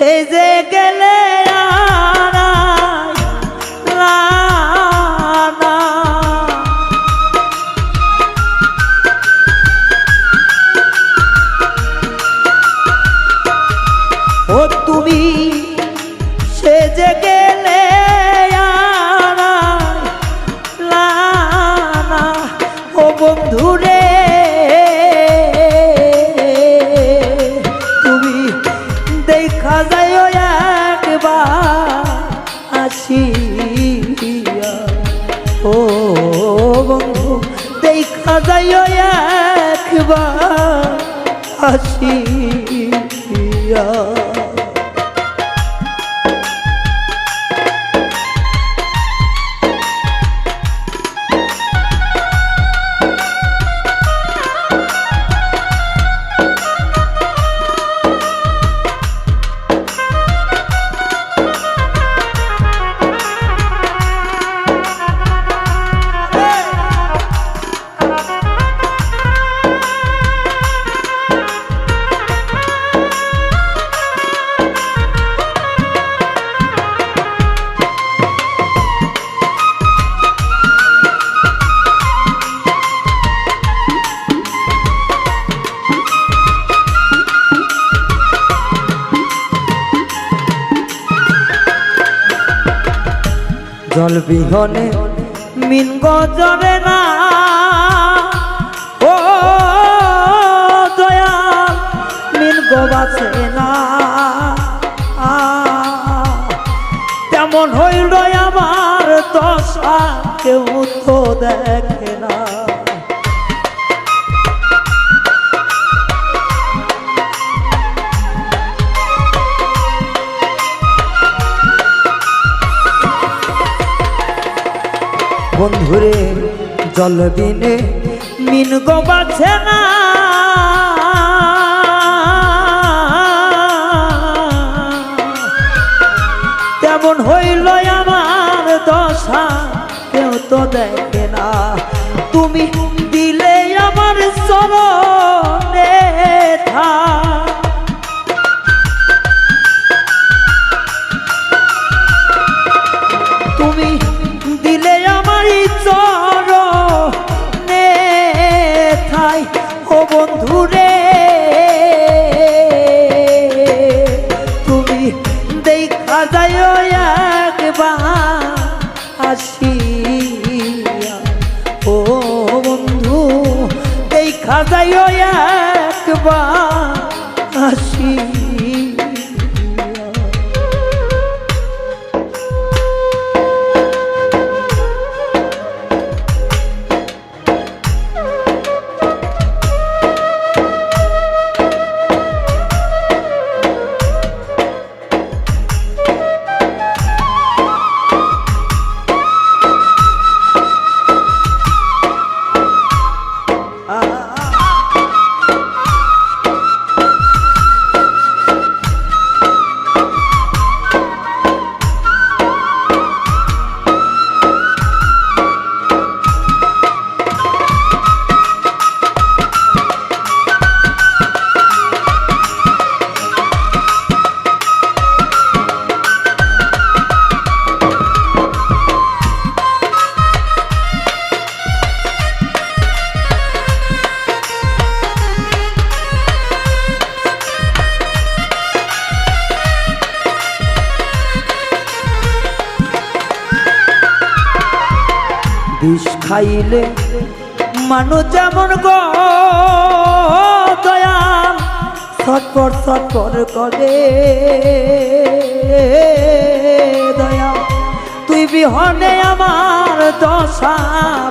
সে যে গেলে আসিয়া ও বন্ধু দেখা যাইও একবার আসিয়া জল বিহনে মিন গজরে না। ও দয়া মিন গবাছে না। তেমন হইল আমার দশা, কেউ তো দেখে না। বন্ধুরে জল দিনে মিন গোবাছে না। তেমন হইল আমার দশা, কেউ তো দেখে না। তুমি দিলে আমার চরণে একবার আসিয়া বিষ খাইলে মানুষ যেমন গো দয়াল ছটপট করে। দয়া তুই বিহনে আমার দশা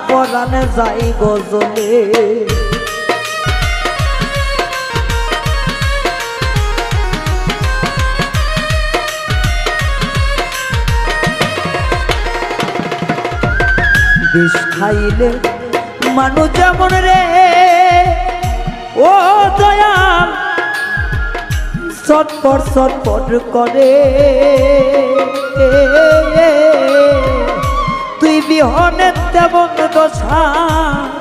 পরানে যাই গজলে বিষ খাইলে মানুষ যেমন রে, ও দয়াল ছটপট ছটপট করে। তুই বিহনে তেমন দশা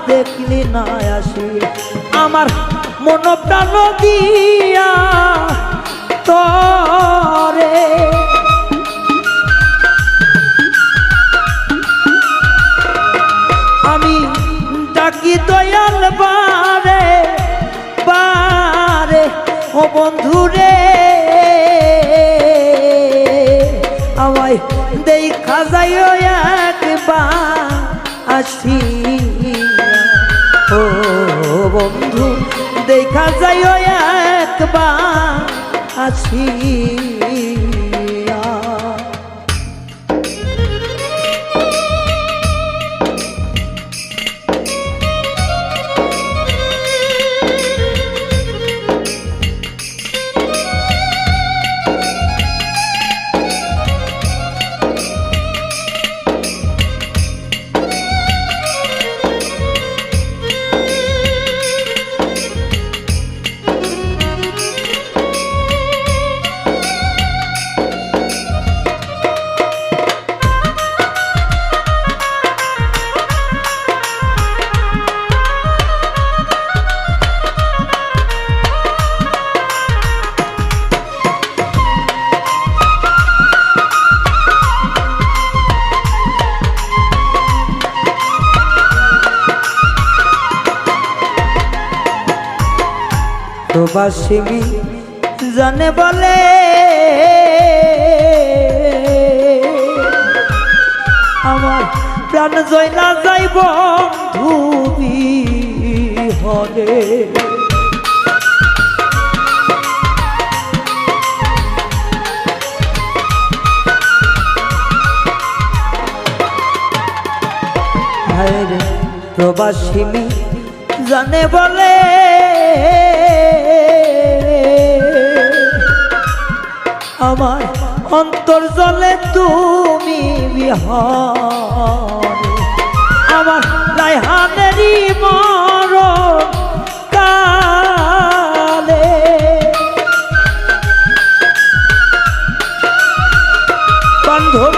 দেখলি না আসি, আমার মন প্রাণ দিয়া কি দয়াল বারে বারে, ও বন্ধু রে আমায় দেখা যাই একবার আসি ও বন্ধু, দেখা যাই একবার আসি প্রবাসিনী জানে বলে। আমার প্রাণ জয় না যাইব হরে হায়রে প্রবাসিনী জানে বলে। আমার অন্তর জলে তুমি বিহার। আমার রায়হানেরই মরণ কালে। বান্ধব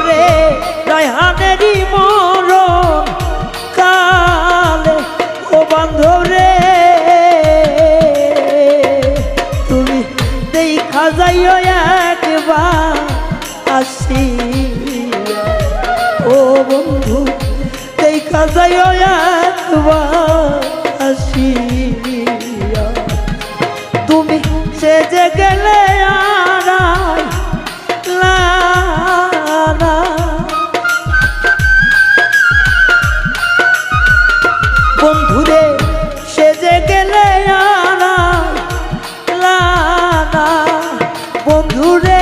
তুমি একবার আসি। ও বন্ধু যাইও একবার আসিয়া তুমি সে যে গেলে গেলে বন্ধুরে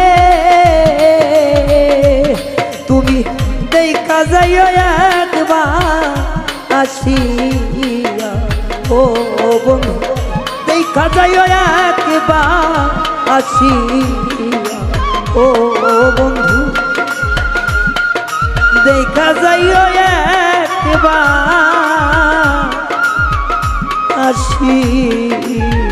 আসিয়া ও বন্ধু দেখা যাইও একবার আসিয়া ও বন্ধু দেখা যাইও একবার আসিয়া।